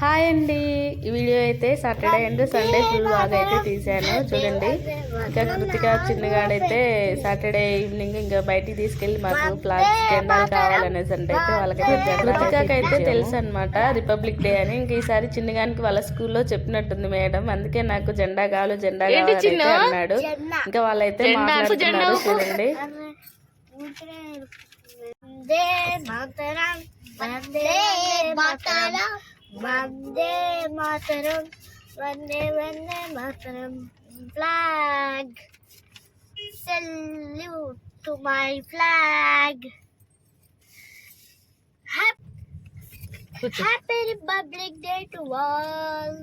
Hi అండి. ఈ video అయితే సాటర్డే అండ్ సండే ఫుల్ బాగా అయితే తీసాను చూడండి. ఇంకా కృతిక చిన్నగాడైతే సాటర్డే ఈవినింగ్ ఇంకా బయటికి తీసుకెళ్ళి మాకు ఫ్లాగ్స్ జెండాలు కావాలనేసి అంటే అయితే వాళ్ళకైతే కృతికకి అయితే తెలుసు అనమాట రిపబ్లిక్ డే అని. ఇంక ఈసారి చిన్నగానికి వాళ్ళ స్కూల్లో చెప్పినట్టుంది మేడం. అందుకే నాకు జెండా కావాలి జెండా కావాలి అన్నాడు. ఇంకా వాళ్ళైతే మాట్లాడుతున్నారు చూడండి. Vande Mataram Vande Mataram. Vande Mataram Vande Vande Mataram. Flag salute to my flag. Happy republic day to all.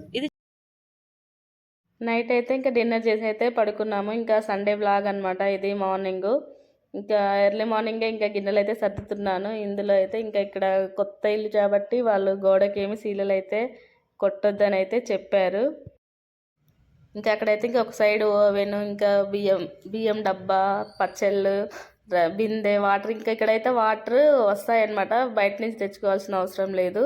Night అయితే ఇంకా డిన్నర్ చేసి అయితే పడుకున్నాము. ఇంకా సండే బ్లాగ్ అనమాట ఇది మార్నింగ్ ఇంకా ఎర్లీ మార్నింగే ఇంకా గిన్నెలు అయితే సర్దుతున్నాను. ఇందులో అయితే ఇంకా ఇక్కడ కొత్త ఇల్లు కాబట్టి వాళ్ళు గోడకి ఏమి సీలలు అయితే కొట్టొద్దని అయితే చెప్పారు. ఇంకా అక్కడైతే ఇంకా ఒక సైడ్ ఓవెన్ ఇంకా బియ్యం బియ్యం డబ్బా పచ్చళ్ళు బిందె వాటర్. ఇంకా ఇక్కడైతే వాటర్ వస్తాయన్నమాట. బయట నుంచి తెచ్చుకోవాల్సిన అవసరం లేదు.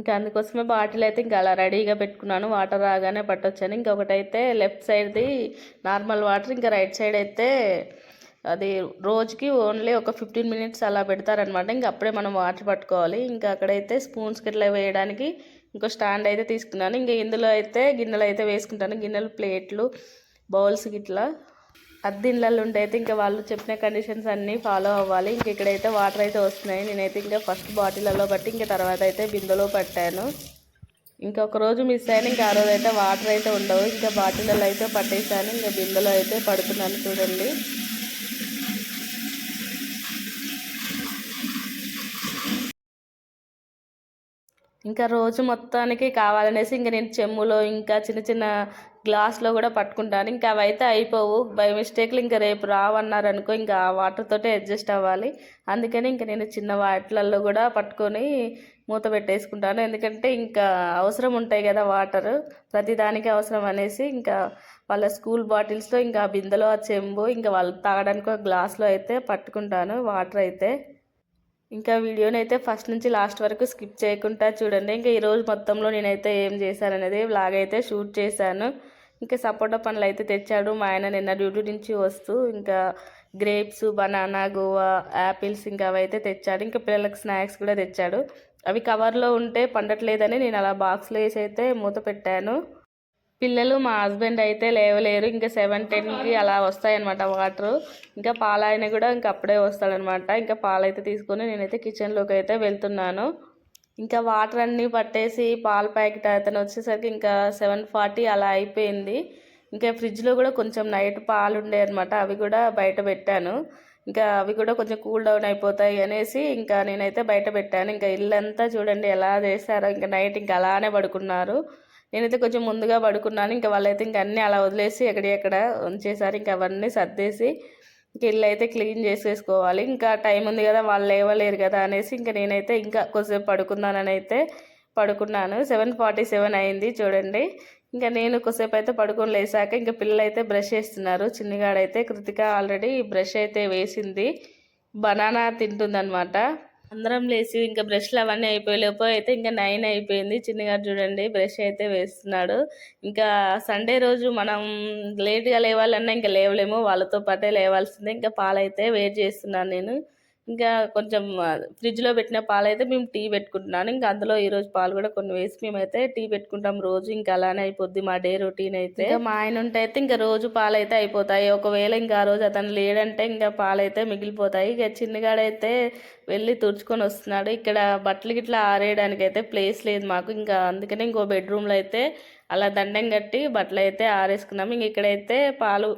ఇంకా అందుకోసమే బాటిల్ అయితే ఇంకా అలా రెడీగా పెట్టుకున్నాను. వాటర్ రాగానే పట్టొచ్చాను. ఇంకొకటైతే లెఫ్ట్ సైడ్ది నార్మల్ వాటర్ ఇంకా రైట్ సైడ్ అయితే అది రోజుకి ఓన్లీ ఒక ఫిఫ్టీన్ మినిట్స్ అలా పెడతారనమాట ఇంకా అప్పుడే మనం వాటర్ పట్టుకోవాలి. ఇంకా అక్కడైతే స్పూన్స్ గిట్లా వేయడానికి ఇంకో స్టాండ్ అయితే తీసుకున్నాను. ఇంకా ఇందులో అయితే గిన్నెలు అయితే వేసుకుంటాను. గిన్నెలు ప్లేట్లు బౌల్స్ గిట్లా. అద్దిళ్ళల్లో ఉంటే అయితే ఇంకా వాళ్ళు చెప్పిన కండిషన్స్ అన్నీ ఫాలో అవ్వాలి. ఇంక ఇక్కడైతే వాటర్ అయితే వస్తున్నాయి. నేనైతే ఇంకా ఫస్ట్ బాటిల్లో పట్టి ఇంకా తర్వాత అయితే బిందెలో పట్టాను. ఇంకా ఒక రోజు మిస్ అయిన ఇంకా ఆ రోజు అయితే వాటర్ అయితే ఉండవు. ఇంకా బాటిల్లో అయితే పట్టేసాను. ఇంకా బిందెలో అయితే పడుతున్నాను చూడండి. ఇంకా రోజు మొత్తానికి కావాలనేసి ఇంకా నేను చెమ్ములో ఇంకా చిన్న చిన్న గ్లాస్లో కూడా పట్టుకుంటాను. ఇంకా అవైతే అయిపోవు. బై మిస్టేక్లు ఇంకా రేపు రావన్నారనుకో ఇంకా ఆ వాటర్తోటే అడ్జస్ట్ అవ్వాలి. అందుకని ఇంకా నేను చిన్న వాటిలలో కూడా పట్టుకొని మూత పెట్టేసుకుంటాను. ఎందుకంటే ఇంకా అవసరం ఉంటాయి కదా వాటర్. ప్రతిదానికి అవసరం అనేసి ఇంకా వాళ్ళ స్కూల్ బాటిల్స్లో ఇంకా ఆ బిందెలో ఆ చెంబు ఇంకా వాళ్ళు తాగడానికి ఒక గ్లాస్లో అయితే పట్టుకుంటాను. వాటర్ అయితే. ఇంకా వీడియోని అయితే ఫస్ట్ నుంచి లాస్ట్ వరకు స్కిప్ చేయకుండా చూడండి. ఇంకా ఈరోజు మొత్తంలో నేనైతే ఏం చేశాను అనేది అయితే షూట్ చేశాను. ఇంకా సపోటా పండ్లు అయితే తెచ్చాడు. మా ఆయన నిన్న డ్యూటీ నుంచి వస్తూ ఇంకా గ్రేప్స్ బనానా గోవా యాపిల్స్ ఇంకా అవైతే తెచ్చాడు. ఇంకా పిల్లలకు స్నాక్స్ కూడా తెచ్చాడు. అవి కవర్లో ఉంటే పండట్లేదని నేను అలా బాక్స్లో వేసి అయితే మూత పెట్టాను. పిల్లలు మా హస్బెండ్ అయితే లేవలేరు. ఇంకా సెవెన్ టెన్కి అలా వస్తాయన్నమాట వాటర్. ఇంకా పాలాయన కూడా ఇంకా అప్పుడే వస్తాడనమాట ఇంకా పాలైతే తీసుకొని నేనైతే కిచెన్లోకి అయితే వెళ్తున్నాను. ఇంకా వాటర్ అన్నీ పట్టేసి పాల ప్యాకెట్ అతను వచ్చేసరికి ఇంకా సెవెన్ ఫార్టీ అలా అయిపోయింది. ఇంకా ఫ్రిడ్జ్లో కూడా కొంచెం నైట్ పాలు ఉండే అనమాట అవి కూడా బయట పెట్టాను. ఇంకా అవి కూడా కొంచెం కూల్ డౌన్ అయిపోతాయి అనేసి ఇంకా నేనైతే బయట పెట్టాను. ఇంకా ఇల్లంతా చూడండి ఎలా చేశారో. ఇంకా నైట్ ఇంకా అలానే పడుకున్నారు. నేనైతే కొంచెం ముందుగా పడుకున్నాను. ఇంకా వాళ్ళైతే ఇంకా అన్నీ అలా వదిలేసి ఎక్కడెక్కడ ఉంచేసారు ఇంకా అవన్నీ సర్దేసి ఇంక ఇల్లు అయితే క్లీన్ చేసేసుకోవాలి. ఇంకా టైం ఉంది కదా వాళ్ళు లేవలేరు కదా అనేసి ఇంకా నేనైతే ఇంకా కొద్దిసేపు పడుకుందానని అయితే పడుకున్నాను. సెవెన్ ఫార్టీ సెవెన్ అయింది చూడండి. ఇంకా నేను కొద్దిసేపు అయితే పడుకొని లేసాక ఇంకా పిల్లలు అయితే బ్రష్ చేస్తున్నారు. చిన్నగాడైతే కృతిక ఆల్రెడీ బ్రష్ అయితే వేసింది. బనానా తింటుందనమాట అందరం లేచి ఇంకా బ్రష్లు అవన్నీ అయిపోయేలోపు అయితే ఇంకా నైన్ అయిపోయింది. చిన్నగారు చూడండి బ్రష్ అయితే వేస్తున్నాడు. ఇంకా సండే రోజు మనం లేట్గా లేవాలన్నా ఇంకా లేవలేము. వాళ్ళతో పాటే లేవాల్సిందే. ఇంకా పాలైతే వెయిట్ చేస్తున్నాను నేను. ఇంకా కొంచెం ఫ్రిడ్జ్లో పెట్టిన పాలైతే మేము టీ పెట్టుకుంటున్నాను. ఇంకా అందులో ఈరోజు పాలు కూడా కొన్ని వేసి మేమైతే టీ పెట్టుకుంటాం రోజు. ఇంకా అలానే అయిపోద్ది మా డే రొటీన్ అయితే. మా ఆయన ఉంటే అయితే ఇంకా రోజు పాలు అయితే అయిపోతాయి. ఒకవేళ ఇంకా ఆ రోజు అతను లేడంటే ఇంకా పాలు అయితే మిగిలిపోతాయి. ఇక చిన్నగాడైతే వెళ్ళి తుడుచుకొని వస్తున్నాడు. ఇక్కడ బట్టలు గిట్లా ఆరేయడానికి అయితే ప్లేస్ లేదు మాకు. ఇంకా అందుకనే ఇంకో బెడ్రూమ్లో అయితే అలా దండం కట్టి బట్టలు అయితే ఆరేసుకున్నాము ఇంక ఇక్కడైతే పాలు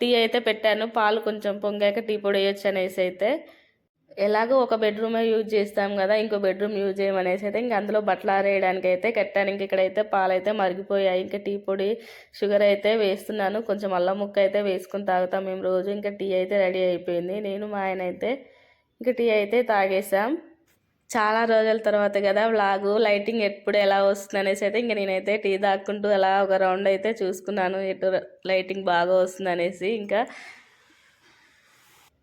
టీ అయితే పెట్టాను. పాలు కొంచెం పొంగాక టీ పొడి వేయొచ్చు అనేసి అయితే. ఎలాగో ఒక బెడ్రూమే యూజ్ చేస్తాం కదా ఇంకో బెడ్రూమ్ యూజ్ చేయమనేసి అయితే ఇంక అందులో బట్టలు ఆరేయడానికి అయితే కట్టడానికి ఇక్కడైతే పాలు అయితే మరిగిపోయాయి. ఇంకా టీ పొడి షుగర్ అయితే వేస్తున్నాను. కొంచెం అల్లం ముక్క అయితే వేసుకుని తాగుతాం మేము రోజు. ఇంకా టీ అయితే రెడీ అయిపోయింది. నేను మా ఆయన అయితే ఇంకా టీ అయితే తాగేసాం చాలా రోజుల తర్వాత కదా వ్లాగు లైటింగ్ ఎప్పుడు ఎలా వస్తుంది అనేసి అయితే ఇంక నేనైతే టీ తాక్కుంటూ అలా ఒక రౌండ్ అయితే చూసుకున్నాను. ఎటు లైటింగ్ బాగా వస్తుంది అనేసి. ఇంకా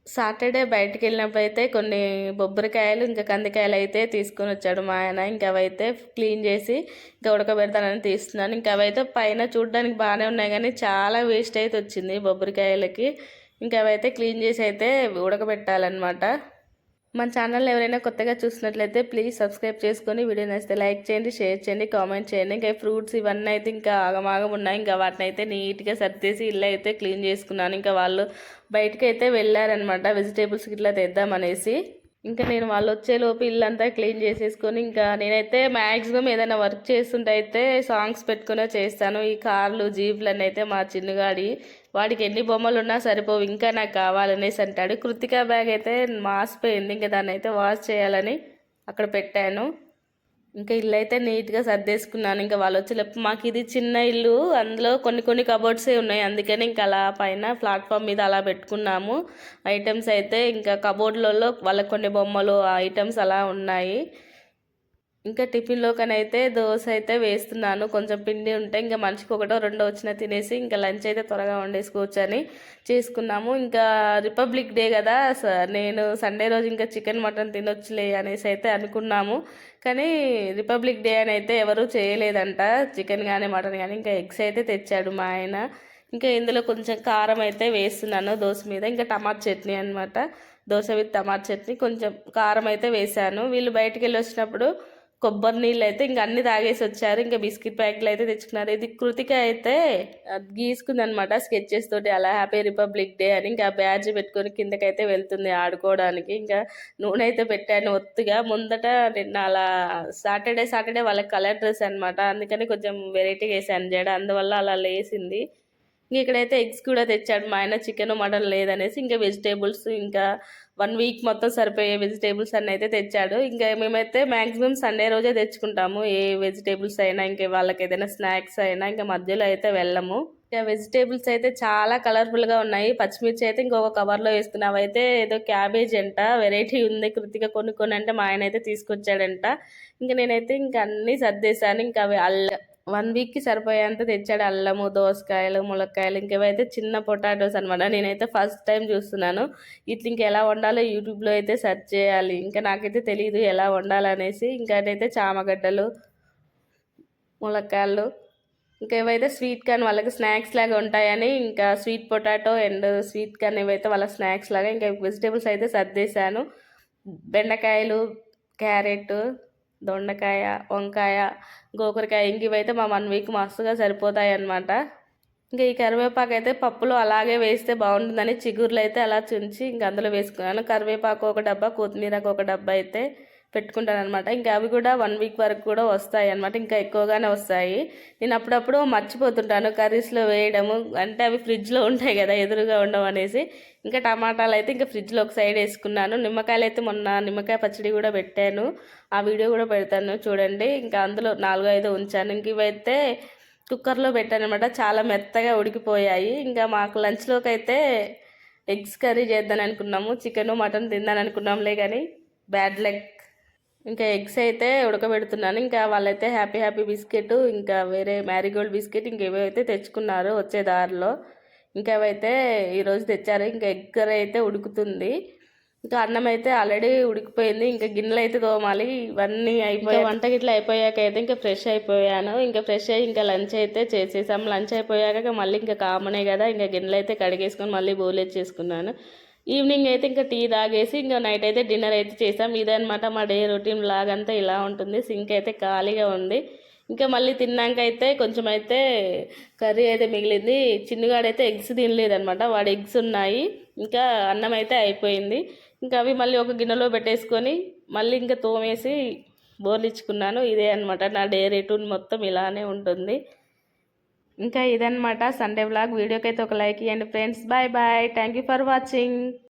సాటర్డే బయటికి వెళ్ళినప్పుడు అయితే కొన్ని బొబ్బరికాయలు ఇంకా కందికాయలు అయితే తీసుకొని వచ్చాడు మా ఆయన. ఇంకా అవైతే క్లీన్ చేసి ఇంకా ఉడకబెడతానని తీస్తున్నాను. ఇంకా అవైతే పైన చూడడానికి బాగానే ఉన్నాయి కానీ చాలా వేస్ట్ అయితే వచ్చింది బొబ్బరికాయలకి. ఇంకా అవైతే క్లీన్ చేసి అయితే ఉడకబెట్టాలన్నమాట. మన ఛానల్ ఎవరైనా కొత్తగా చూసినట్లయితే ప్లీజ్ సబ్స్క్రైబ్ చేసుకొని వీడియో నచ్చితే లైక్ చేయండి షేర్ చేయండి కామెంట్ చేయండి. ఇంకా ఫ్రూట్స్ ఇవన్నీ అయితే ఇంకా ఆగమాగం ఉన్నాయి. ఇంకా వాటిని అయితే నీట్గా సర్దేసి ఇల్లు అయితే క్లీన్ చేసుకున్నాను. ఇంకా వాళ్ళు బయటకు అయితే వెళ్ళారనమాట వెజిటేబుల్స్ ఇట్లా తెద్దామనేసి. ఇంకా నేను వాళ్ళు వచ్చేలోపు ఇల్లంతా క్లీన్ చేసేసుకొని ఇంకా నేనైతే మ్యాక్సిమం ఏదైనా వర్క్ చేస్తుంటే అయితే సాంగ్స్ పెట్టుకునే చేస్తాను. ఈ కార్లు జీప్లు అని అయితే మా చిన్నగాడి వాడికి ఎన్ని బొమ్మలు ఉన్నా సరిపోవు ఇంకా నాకు కావాలనేసి అంటాడు. కృతికా బ్యాగ్ అయితే మాసిపోయింది ఇంకా దాన్ని అయితే వాష్ చేయాలని అక్కడ పెట్టాను. ఇంకా ఇల్లు అయితే నీట్గా సర్దేసుకున్నాను. ఇంకా వాళ్ళు వచ్చేలోపు మాకు ఇది చిన్న ఇల్లు అందులో కొన్ని కొన్ని కబోర్డ్సే ఉన్నాయి. అందుకని ఇంకా అలా పైన ప్లాట్ఫామ్ మీద అలా పెట్టుకున్నాము. ఐటమ్స్ అయితే ఇంకా కబోర్డ్లలో వాళ్ళకి కొన్ని బొమ్మలు ఐటమ్స్ అలా ఉన్నాయి. ఇంకా టిఫిన్లోకనైతే దోశ అయితే వేస్తున్నాను. కొంచెం పిండి ఉంటే ఇంకా మనిషికి ఒకటో రెండో వచ్చిన తినేసి ఇంకా లంచ్ అయితే త్వరగా వండేసుకోవచ్చని చేసుకున్నాము. ఇంకా రిపబ్లిక్ డే కదా నేను సండే రోజు ఇంకా చికెన్ మటన్ తినొచ్చులే అనేసి అయితే అనుకున్నాము. కానీ రిపబ్లిక్ డే అని అయితే ఎవరూ చేయలేదంట. చికెన్ కానీ మటన్ కానీ ఇంకా ఎగ్స్ అయితే తెచ్చాడు మా ఆయన. ఇంకా ఇందులో కొంచెం కారం అయితే వేస్తున్నాను దోశ మీద. ఇంకా టమాటా చట్నీ అనమాట దోశ విత్ టమాటా చట్నీ కొంచెం కారం అయితే వేసాను వీళ్ళు బయటికి వెళ్ళి వచ్చినప్పుడు కొబ్బరి నీళ్ళు అయితే ఇంకా అన్ని తాగేసి వచ్చారు. ఇంకా బిస్కెట్ ప్యాకెట్లు అయితే తెచ్చుకున్నారు. ఇది కృతిక అయితే గీసుకుంది అనమాట స్కెచెస్ తోటి అలా హ్యాపీ రిపబ్లిక్ డే అని ఇంకా బ్యాడ్జ్ పెట్టుకొని కిందకైతే వెళ్తుంది ఆడుకోవడానికి. ఇంకా నూనె అయితే పెట్టాను ఒత్తుగా. ముందట నిన్న అలా సాటర్డే సాటర్డే వాళ్ళకి కలర్ డ్రెస్ అనమాట అందుకని కొంచెం వెరైటీగా వేసాను జడ. అందువల్ల అలా లేసింది. ఇంక ఇక్కడైతే ఎగ్స్ కూడా తెచ్చాడు మా ఆయన. చికెన్ మటన్ లేదనేసి ఇంకా వెజిటేబుల్స్ ఇంకా వన్ వీక్ మొత్తం సరిపోయే వెజిటేబుల్స్ అన్నీ అయితే తెచ్చాడు. ఇంకా మేమైతే మ్యాక్సిమం సండే రోజే తెచ్చుకుంటాము. ఏ వెజిటేబుల్స్ అయినా ఇంకా వాళ్ళకి ఏదైనా స్నాక్స్ అయినా ఇంకా మధ్యలో అయితే వెళ్ళము. ఇంకా వెజిటేబుల్స్ అయితే చాలా కలర్ఫుల్గా ఉన్నాయి. పచ్చిమిర్చి అయితే ఇంకొక కవర్లో వేసుకున్నాం అయితే ఏదో క్యాబేజ్ అంట వెరైటీ ఉంది. కృతిగా కొనుక్కొని అంటే మా ఆయన అయితే తీసుకొచ్చాడంట. ఇంకా నేనైతే ఇంకా అన్నీ సర్దేశాను. ఇంకా అవి అల్ల వన్ వీక్కి సరిపోయేంత తెచ్చాడు అల్లము దోసకాయలు ములక్కాయలు ఇంకేవైతే చిన్న పొటాటోస్ అనమాట నేనైతే ఫస్ట్ టైం చూస్తున్నాను. ఇట్లా ఇంకా ఎలా వండాలో యూట్యూబ్లో అయితే సెర్చ్ చేయాలి. ఇంకా నాకైతే తెలియదు ఎలా వండాలనేసి. ఇంకా అయితే చామగడ్డలు ములక్కాయలు ఇంకా ఏవైతే స్వీట్ కార్న్ వాళ్ళకి స్నాక్స్ లాగా ఉంటాయని ఇంకా sweet potato and sweet corn ఏవైతే వాళ్ళ స్నాక్స్ లాగా ఇంకా వెజిటేబుల్స్ అయితే సర్దేశాను. బెండకాయలు క్యారెట్ దొండకాయ వంకాయ గోకరకాయ ఇంక ఇవైతే మా వన్ వీక్ మస్తుగా సరిపోతాయి అన్నమాట ఇంకా ఈ కరివేపాకు అయితే పప్పులో అలాగే వేస్తే బాగుంటుందని చిగుర్లు అయితే అలా చుంచి ఇంక అందులో వేసుకున్నాను. కరివేపాకు ఒక డబ్బా కొత్తిమీరకు ఒక డబ్బా అయితే పెట్టుకుంటాను అనమాట ఇంకా అవి కూడా వన్ వీక్ వరకు కూడా వస్తాయి అనమాట ఇంకా ఎక్కువగానే వస్తాయి. నేను అప్పుడప్పుడు మర్చిపోతుంటాను కర్రీస్లో వేయడము. అంటే అవి ఫ్రిడ్జ్లో ఉంటాయి కదా ఎదురుగా ఉండవు అనేసి. ఇంకా టమాటాలు అయితే ఇంకా ఫ్రిడ్జ్లో ఒక సైడ్ వేసుకున్నాను. నిమ్మకాయలు అయితే మొన్న నిమ్మకాయ పచ్చడి కూడా పెట్టాను. ఆ వీడియో కూడా పెడతాను చూడండి. ఇంకా అందులో నాలుగు ఐదు ఉంచాను. ఇంక ఇవైతే కుక్కర్లో పెట్టాను అనమాట చాలా మెత్తగా ఉడికిపోయాయి. ఇంకా మాకు లంచ్లోకి అయితే ఎగ్స్ కర్రీ చేద్దాం అనుకున్నాము. చికెన్ మటన్ తిందాం అనుకున్నాంలే కానీ బ్యాడ్ లెగ్ ఇంకా ఎగ్స్ అయితే ఉడకబెడుతున్నాను. ఇంకా వాళ్ళైతే హ్యాపీ హ్యాపీ బిస్కెట్ ఇంకా వేరే మ్యారీగోల్డ్ బిస్కెట్ ఇంకేవో అయితే తెచ్చుకున్నారు వచ్చే దారిలో ఇంకా అవైతే ఈరోజు తెచ్చారు ఇంకా ఎగ్ కర్రీ అయితే ఉడుకుతుంది. ఇంకా అన్నం అయితే ఆల్రెడీ ఉడికిపోయింది. ఇంకా గిన్నెలు అయితే తోమాలి. ఇవన్నీ అయిపోయి వంట గిట్ల అయిపోయాక అయితే ఇంకా ఫ్రెష్ అయిపోయాను. ఇంకా ఫ్రెష్ అయ్యి ఇంకా లంచ్ అయితే చేసేసాం. లంచ్ అయిపోయాక మళ్ళీ ఇంకా కామనే కదా. ఇంకా గిన్నెలు అయితే కడిగేసుకొని మళ్ళీ బోలేజ్ చేసుకున్నాను ఈవినింగ్ అయితే ఇంకా టీ తాగేసి ఇంకా నైట్ అయితే డిన్నర్ అయితే చేసాం. ఇదనమాట మా డే రొటీన్ లాగంతా ఇలా ఉంటుంది. సింక్ అయితే ఖాళీగా ఉంది. ఇంకా మళ్ళీ తిన్నాక అయితే కొంచెం అయితే కర్రీ అయితే మిగిలింది. చిన్నగాడైతే ఎగ్స్ తినలేదనమాట వాడు ఎగ్స్ ఉన్నాయి. ఇంకా అన్నం అయితే అయిపోయింది. ఇంకా అవి మళ్ళీ ఒక గిన్నెలో పెట్టేసుకొని మళ్ళీ ఇంకా తోమేసి బోర్లిచ్చుకున్నాను. ఇదే అనమాట నా డే రిటూన్ మొత్తం ఇలానే ఉంటుంది. ఇంకా ఇదనమాట సండే బ్లాగ్ వీడియోకి అయితే ఒక లైక్ ఇవ్వండి friends bye bye thank you for watching